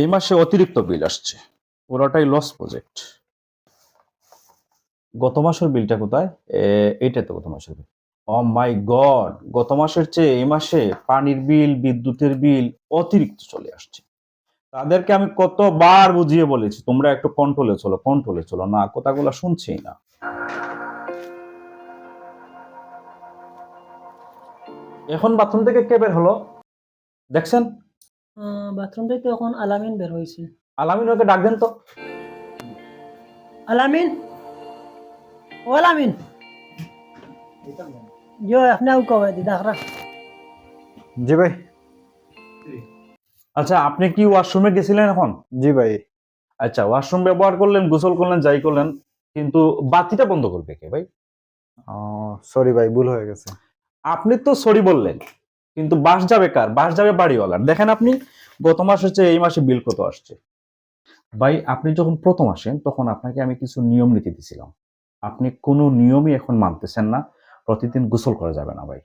এই মাসে অতিরিক্ত বিল আসছে। পুরোটাই লস প্রজেক্ট গত মাসের বিলটা কোথায়? এইটাই তো গত মাসের বিল ও মাই গড গত মাসের চেয়ে এই মাসে পানির বিল বিদ্যুতের বিল অতিরিক্ত চলে আসছে। তাদেরকে আমি কতবার বুঝিয়ে বলেছি, তোমরা একটু কন্ট্রোলে চলো কন্ট্রোলে চলো না, কথাগুলো শুনছেই না। এখন বাথরুম থেকে কে বের হলো? দেখছেন? বাথরুমটাই তো এখন আলামিন বের হয়েছে। আলামিন ওকে ডাক দেন তো। আলামিন? ও আলামিন? জি আপনার কবে দিদাকরা জি ভাই। আচ্ছা আপনি কি ওয়াশরুমে গেছিলেন এখন? জি ভাই। আচ্ছা ওয়াশরুম ব্যবহার করলেন গোসল করলেন যাই করলেন কিন্তু বাতিটা বন্ধ করবে কে ভাই? সরি ভাই ভুল হয়ে গেছে। আপনি তো সরি বললেন। কিন্তু বাস যাবে কার? বাস যাবে বাড়িওয়ালার। দেখেন আপনি, গত মাস হচ্ছে, এই মাসে বিল কত আসছে? ভাই, আপনি যখন প্রথম আসেন, তখন আপনাকে আমি কিছু নিয়ম নীতি দিছিলাম। আপনি কোনো নিয়মই এখন মানতেছেন না। প্রতিদিন গোসল করা যাবে না, ভাই।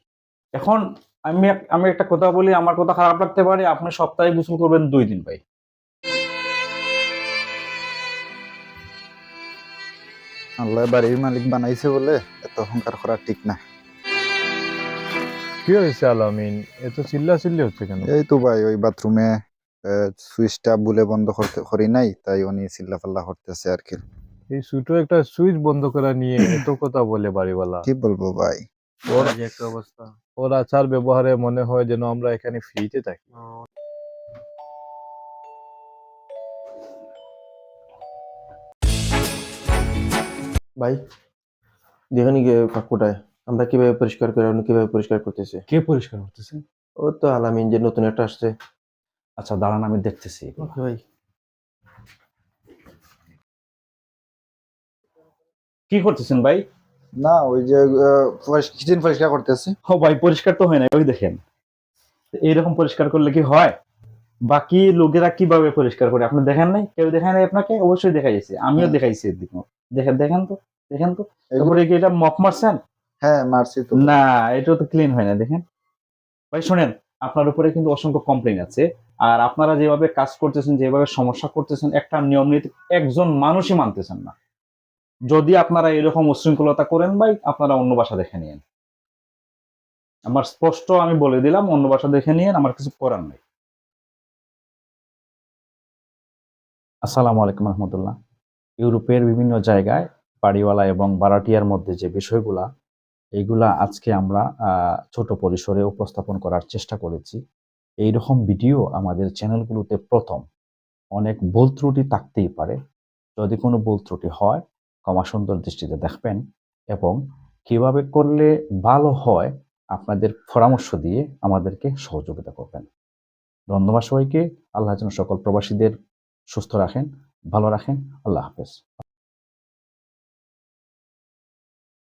এখন আমি আমি একটা কথা বলি, আমার কথা খারাপ লাগতে পারে, আপনি সপ্তাহে গোসল করবেন দুই দিন, ভাই। আল্লাহ বাড়ির মালিক বানাইছে বলে এত অহংকার করা ঠিক না। কি হয়েছে আলামিন এত চিল্লা চিল্লি হচ্ছে কেন? এই তো ভাই ওই বাথরুমে সুইচটা বুলে বন্ধ করতে করি নাই তাই উনি চিল্লা পাল্লা করতেছে আর কি এই ছোট একটা সুইচ বন্ধ করা নিয়ে এত কথা বলে বাড়িওয়ালা। কি বলব ভাই? ওর একটা অবস্থা। ওর আচার ব্যবহারে মনে হয় যেন আমরা এখানে ফ্রিতে থাকি। ভাই দেখেন কাকুটায় আমরা কীভাবে পরিষ্কার করে উনি কীভাবে পরিষ্কার করতেছে? কে পরিষ্কার করতেছেন ও তো আলামিন যে নতুন একটা আসছে। আচ্ছা দাঁড়ান আমি দেখতেছি ওকে ভাই। কি করতেছেন ভাই? না ওই যে কিচেন পরিষ্কার করতেছে। ও ভাই পরিষ্কার তো হয় না ওই দেখেন। এইরকম পরিষ্কার করলে কি হয়? বাকি লোকেরা কীভাবে পরিষ্কার করে? আপনি দেখেন নাই? কেউ দেখেন নাই আপনাকে? অবশ্যই দেখাইছে। আমিও হ্যাঁ। দেখাইছি এদিকে। দেখেন দেখেন তো দেখেন তো। এগুলো- তারপরে কি এটা মপ মারছেন? হ্যাঁ মারছি তো। না এটা তো ক্লিন হয় না, দেখেন। ভাই, শোনেন, আপনার উপরে কিন্তু অসংখ্য কমপ্লেন আছে। আর আপনারা যেভাবে কাজ করতেছেন, যেভাবে সমস্যা করতেছেন, একটা নিয়ম নীতি একজন মানুষই মানতেছেন না। যদি আপনারা এরকম উশৃঙ্খলতা করেন, ভাই, আপনারা অন্য বাসা দেখে নিয়েন। আমার স্পষ্ট আমি বলে দিলাম, অন্য বাসা দেখে নিয়েন, আমার কিছু করার নেই। আসসালামু আলাইকুম রহমতুল্লাহ। ইউরোপের বিভিন্ন জায়গায়, বাড়িওয়ালা এবং বারাটিয়ার মধ্যে যে বিষয়গুলা এইগুলা আজকে আমরা ছোট পরিসরে উপস্থাপন করার চেষ্টা করেছি। এই রকম ভিডিও আমাদের চ্যানেলগুলোতে প্রথম। অনেক ভুল ত্রুটি থাকতেই পারে। যদি কোনো ভুল ত্রুটি হয়, ক্ষমা সুন্দর দৃষ্টিতে দেখবেন এবং কীভাবে করলে ভালো হয় আপনাদের পরামর্শ দিয়ে আমাদেরকে সহযোগিতা করবেন। ধন্যবাদ সবাইকে। আল্লাহ যেন সকল প্রবাসীদের সুস্থ রাখেন, ভালো রাখেন। আল্লাহ হাফেজ।